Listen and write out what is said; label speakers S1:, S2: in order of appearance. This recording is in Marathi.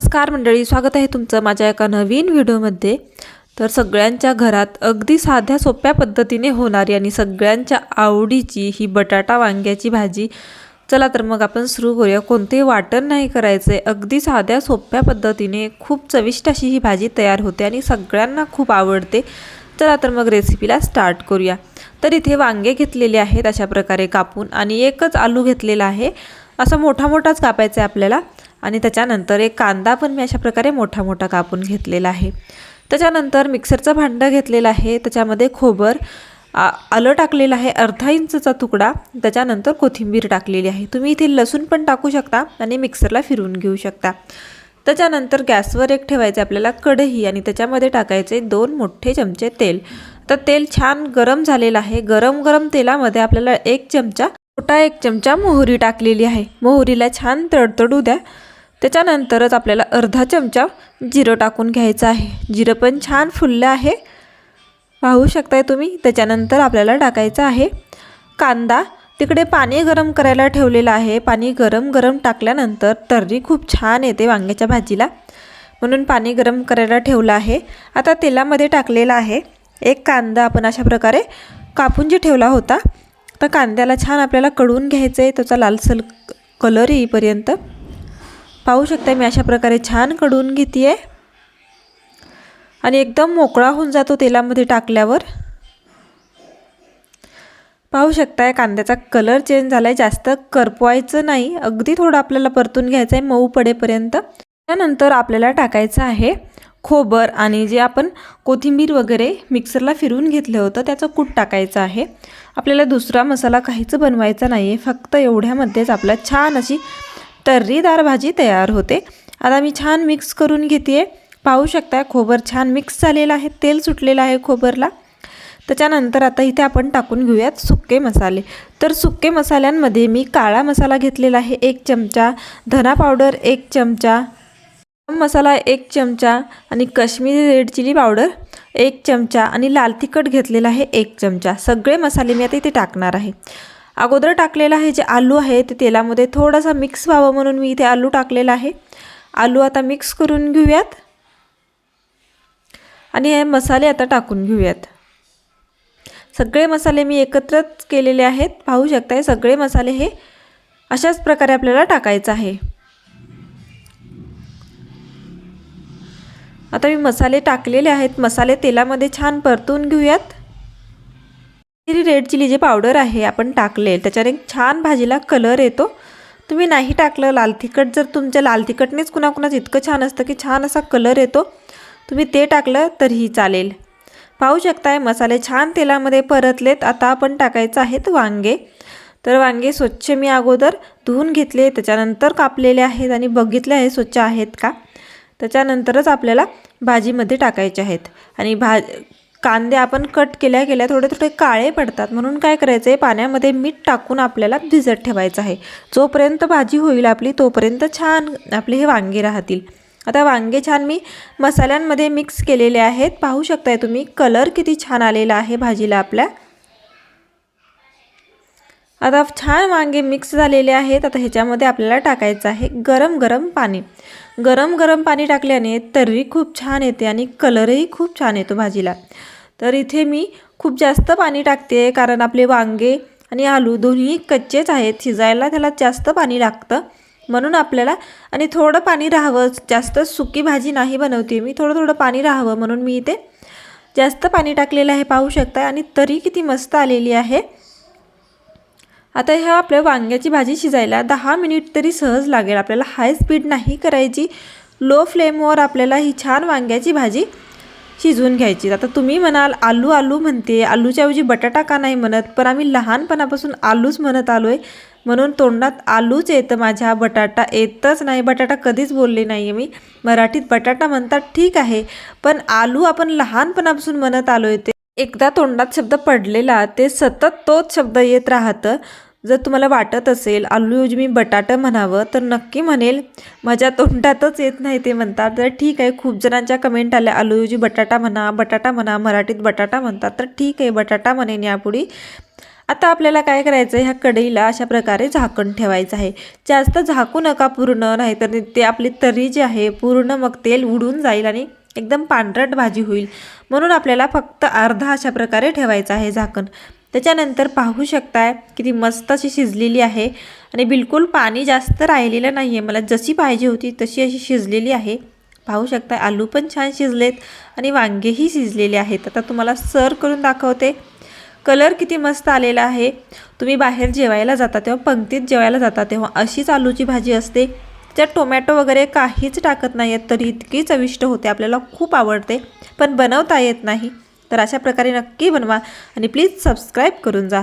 S1: नमस्कार मंडळी स्वागत आहे तुमचं माझ्या एका नवीन व्हिडिओमध्ये. तर सगळ्यांच्या घरात अगदी साध्या सोप्या पद्धतीने होणारी आणि सगळ्यांच्या आवडीची ही बटाटा वांग्याची भाजी. चला तर मग आपण सुरू करूया. कोणतेही वाटण नाही करायचं. आहे अगदी साध्या सोप्या पद्धतीने खूप चविष्ट अशी ही भाजी तयार होते आणि सगळ्यांना खूप आवडते. चला तर मग रेसिपीला स्टार्ट करूया. तर इथे वांगे घेतलेले आहेत अशा प्रकारे कापून आणि एकच आलू घेतलेला आहे. असा मोठा मोठाच कापायचा आहे आपल्याला. आणि त्याच्यानंतर एक कांदा पण मी अशा प्रकारे मोठा मोठा कापून घेतलेला आहे. त्याच्यानंतर मिक्सरचं भांडं घेतलेलं आहे. त्याच्यामध्ये खोबर आ आलं टाकलेलं आहे अर्धा इंचचा तुकडा त्याच्यानंतर कोथिंबीर टाकलेली आहे. तुम्ही इथे लसूण पण टाकू शकता आणि मिक्सरला फिरवून घेऊ शकता. त्याच्यानंतर गॅसवर एक ठेवायचं आपल्याला कढई आणि त्याच्यामध्ये टाकायचे दोन मोठे चमचे तेल. तर तेल छान गरम झालेलं आहे. गरम गरम तेलामध्ये आपल्याला एक चमचा छोटा एक चमचा मोहरी टाकलेली आहे. मोहरीला छान तडतडू द्या. त्याच्यानंतरच आपल्याला अर्धा चमचा जिरं टाकून घ्यायचं आहे. जिरं पण छान फुललं आहे. पाहू शकताय तुम्ही त्याच्यानंतर आपल्याला टाकायचं आहे कांदा. तिकडे पाणी गरम करायला ठेवलेलं आहे. पाणी गरम गरम टाकल्यानंतर तर्री खूप छान येते वांग्याच्या भाजीला. म्हणून पाणी गरम करायला ठेवलं आहे. आता तेलामध्ये टाकलेला आहे. एक कांदा आपण अशा प्रकारे कापून जे ठेवला होता. तर कांद्याला छान आपल्याला कढून घ्यायचं आहे त्याचा लालसर कलर येईपर्यंत पाहू शकता मी अशा प्रकारे छान कढून घेते आहे आणि एकदम मोकळा होऊन जातो तेलामध्ये टाकल्यावर. पाहू शकताय कांद्याचा कलर चेंज झाला आहे जास्त करपवायचं नाही. अगदी थोडं आपल्याला परतून घ्यायचं आहे मऊ पडेपर्यंत. त्यानंतर आपल्याला टाकायचं आहे खोबर आणि जे आपण कोथिंबीर वगैरे मिक्सरला फिरवून घेतलं होतं त्याचं कूट टाकायचं आहे. आपल्याला दुसरा मसाला काहीच बनवायचा नाही आहे फक्त एवढ्यामध्येच आपला छान अशी तर्रीदार भाजी तयार होते. आता मी छान मिक्स करून घेते पाहू शकता खोबर छान मिक्स झालेलं आहे. तेल सुटलेलं आहे खोबरला. त्याच्यानंतर आता इथे आपण टाकून घेऊयात सुके मसाले. तर सुके मसाल्यांमध्ये मी काळा मसाला घेतलेला आहे एक चमचा. धना पावडर एक चमचा. गरम मसाला एक चमचा. आणि काश्मीरी रेड चिली पावडर एक चमचा. आणि लाल तिखट घेतलेला आहे एक चमचा. सगळे मसाले मी आता इथे टाकणार आहे. अगोदर टाकलेलं आहे जे आलू आहे ते तेलामध्ये थोडासा मिक्स व्हावं म्हणून मी इथे आलू टाकलेला आहे. आलू आता मिक्स करून घेऊयात. आणि हे मसाले आता टाकून घेऊयात. सगळे मसाले मी एकत्रच केलेले आहेत. पाहू शकताय सगळे मसाले हे अशाच प्रकारे आपल्याला टाकायचं आहे. आता मी मसाले टाकलेले आहेत. मसाले तेलामध्ये छान परतून घेऊयात. रेड चिली जे पावडर आहे आपण टाकले त्याच्याने छान भाजीला कलर येतो. तुम्ही नाही टाकलं लाल तिखट जर तुमच्या लाल तिखटनेच कुणाकुणाच इतकं छान असतं की छान असा कलर येतो. तुम्ही ते टाकलं तरीही चालेल. पाहू शकताय मसाले छान तेलामध्ये परतलेत. आता आपण टाकायचं आहेत वांगे. तर वांगे स्वच्छ मी अगोदर धुवून घेतले त्याच्यानंतर कापलेले आहेत आणि बघितले आहे स्वच्छ आहेत का? त्याच्यानंतरच आपल्याला भाजीमध्ये टाकायचे आहेत. आणि भा कांदे आपण कट केल्या केल्या थोडे थोडे काळे पडतात. म्हणून काय करायचं आहे पाण्यामध्ये मीठ टाकून आपल्याला भिजत ठेवायचं आहे. जोपर्यंत भाजी होईल आपली तोपर्यंत छान आपले हे वांगे राहतील. आता वांगे छान मी मसाल्यांमध्ये मिक्स केलेले आहेत. पाहू शकताय तुम्ही कलर किती छान आलेला आहे भाजीला आपल्या. आता छान वांगे मिक्स झालेले आहेत. आता ह्याच्यामध्ये आपल्याला टाकायचं आहे गरम गरम पाणी. गरम गरम पाणी टाकल्याने तर्री खूप छान येते आणि कलरही खूप छान येतो भाजीला. तर इथे मी खूप जास्त पाणी टाकते कारण आपले वांगे आणि आलू दोन्ही कच्चेच आहेत. शिजायला त्याला जास्त पाणी लागतं म्हणून आपल्याला आणि थोडं पाणी राहावं. जास्त सुकी भाजी नाही बनवते मी. थोडं थोडं पाणी राहावं म्हणून मी इथे जास्त पाणी टाकलेलं आहे. पाहू शकता आणि तरी किती मस्त आलेली आहे. आता ह्या आपल्या वांग्याची भाजी शिजायला दहा मिनिट तरी सहज लागेल. आपल्याला हाय स्पीड नाही करायची. लो फ्लेमवर आपल्याला ही छान वांग्याची भाजी शिजवून घ्यायची. आता तुम्ही म्हणाल आलू आलू म्हणते. आलूच्या ऐवजी बटाटा का नाही म्हणत? पण आम्ही लहानपणापासून आलूच म्हणत आलो आहे म्हणून तोंडात आलूच येतं माझ्या. बटाटा येतच नाही. बटाटा कधीच बोलले नाही आहे मी. मराठीत बटाटा म्हणतात ठीक आहे. पण आलू आपण लहानपणापासून म्हणत आलो आहे ते. एकदा तोंडात शब्द पडलेला ते सतत तोच शब्द येत राहतं. जर तुम्हाला वाटत असेल आलूऐवजी मी बटाटा म्हणावं तर नक्की म्हणेल माझ्या तोंडातच येत नाही ते म्हणतात. तर ठीक आहे खूप जणांच्या कमेंट आल्या आलूऐवजी बटाटा म्हणा बटाटा म्हणा मराठीत बटाटा म्हणतात. तर ठीक आहे बटाटा म्हणेन यापुढे. आता आपल्याला काय करायचं आहे ह्या कढईला अशा प्रकारे झाकण ठेवायचं आहे. जास्त झाकू नका पूर्ण नाहीतर ते आपली तरी जी आहे पूर्ण मग तेल उडून जाईल आणि एकदम पांढरट भाजी होईल. म्हणून आपल्याला फक्त अर्धा अशा प्रकारे ठेवायचं आहे झाकण. त्याच्यानंतर पाहू शकताय किती मस्त अशी शिजलेली आहे. आणि बिलकुल पाणी जास्त राहिलेलं नाही आहे मला जशी पाहिजे होती तशी अशी शिजलेली आहे. पाहू शकता आलू पण छान शिजलेत आणि वांगेही शिजलेले आहेत. आता तुम्हाला सर्व करून दाखवते. कलर किती मस्त आलेला आहे. तुम्ही बाहेर जेवायला जाता तेव्हा पंक्तीत जेवायला जाता तेव्हा अशीच आलूची भाजी असते. त्यात टोमॅटो वगैरे काहीच टाकत नाही आहेत तरी इतकी चविष्ट होते. आपल्याला खूप आवडते पण बनवता येत नाही. तर अशा प्रकारे नक्की बनवा आणि प्लीज सबस्क्राईब करून जा.